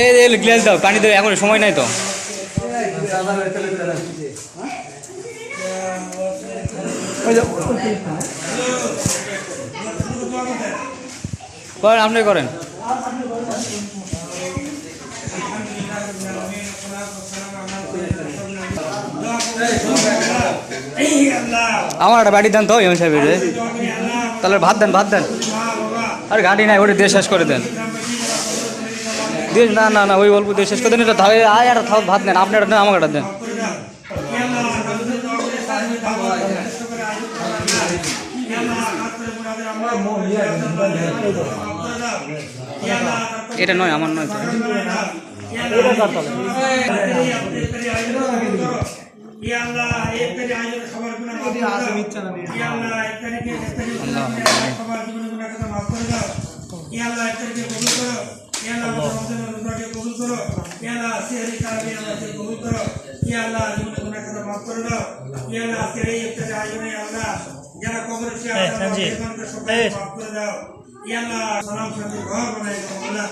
এই গ্লাস দাও পানি দেবে এখন সময় নাই তো। করেন আপনি করেন। আমার একটা বাড়ি দেন তো, ইমাম সাহেবের রে। তাহলে ভাত দেন ভাত দেন আর গাড়ি নাই, ওটা দিয়ে শেষ করে দেন দিয়ে না না না, ওই অল্প দিয়ে শেষ করে দেন, এটা তাহলে আয়, একটা থাও ভাত দেন আপনি একটা দেন, আমাকে একটা দেন এটা নয়, আমার নয়। যারা কবর শান্তি ঘর বানাই দাও আল্লাহ।